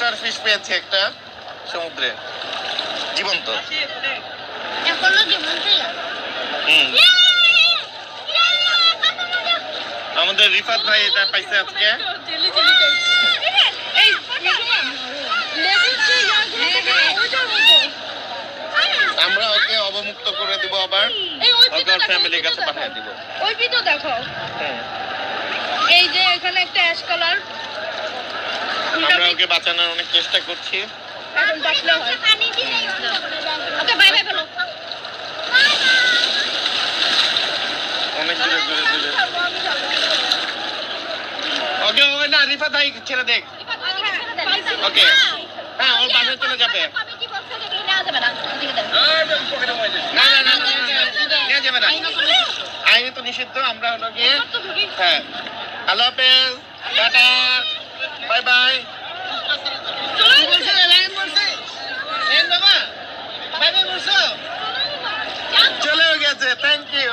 Star fish পেয়েছি একটা সমুদ্রে। জীবন্ত। হুম। আমাদের রিফাত ভাই এটা পাইছে আজকে। আমরা ওকে অবমুক্ত করে দিব আবার। ওকে ওর ফ্যামিলির কাছে পাঠিয়ে দিব। ওই পিঠা দেখো এই যে এখানে একটা অ্যাশ কালার আমরা ওকে বাঁচানোর অনেক চেষ্টা করছি। হয় যাবে। ওকে অনেক দূরে দূরে দূরে। না ভাই ছেড়ে দেখ ওকে। হ্যাঁ ওর বাসায় চলে যাবে। না। নেওয়া যাবে না। আইনে তো নিষিদ্ধ আমরা হলো গিয়ে হ্যাঁ। আল্লাহ হাফেজ টাটা। চলেও গেছে থ্যাংক ইউ